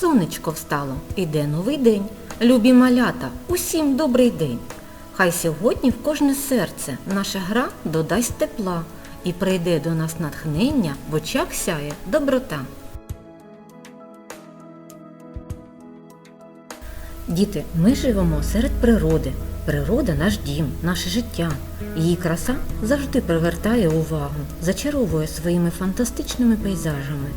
Сонечко встало, іде новий день. Любі малята, усім добрий день. Хай сьогодні в кожне серце наша гра додасть тепла і прийде до нас натхнення, в очах сяє доброта. Діти, ми живемо серед природи. Природа наш дім, наше життя. Її краса завжди привертає увагу, зачаровує своїми фантастичними пейзажами.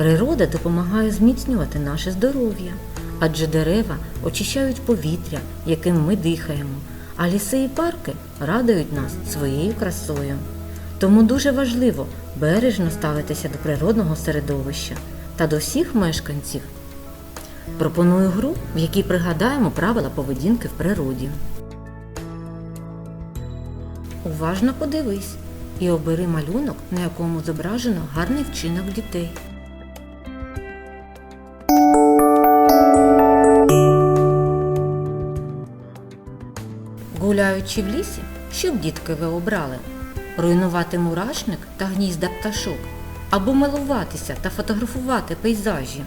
Природа допомагає зміцнювати наше здоров'я, адже дерева очищають повітря, яким ми дихаємо, а ліси і парки радують нас своєю красою. Тому дуже важливо бережно ставитися до природного середовища та до всіх мешканців Пропоную гру, в якій пригадаємо правила поведінки в природі. Уважно подивись і обери малюнок, на якому зображено гарний вчинок дітей. Гуляючи в лісі, що б дітки ви обрали? Руйнувати мурашник та гнізда пташок або милуватися та фотографувати пейзажі.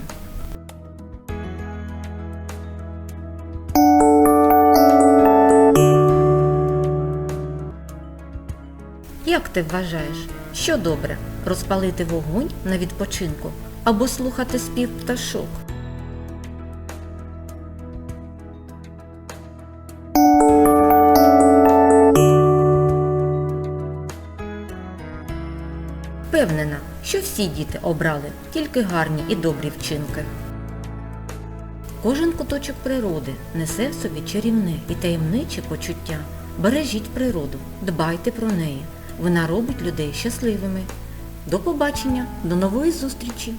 Як ти вважаєш, що добре розпалити вогонь на відпочинку або слухати спів пташок? Впевнена, що всі діти обрали тільки гарні і добрі вчинки. Кожен куточок природи несе в собі чарівне і таємниче почуття. Бережіть природу, дбайте про неї. Вона робить людей щасливими. До побачення, до нової зустрічі!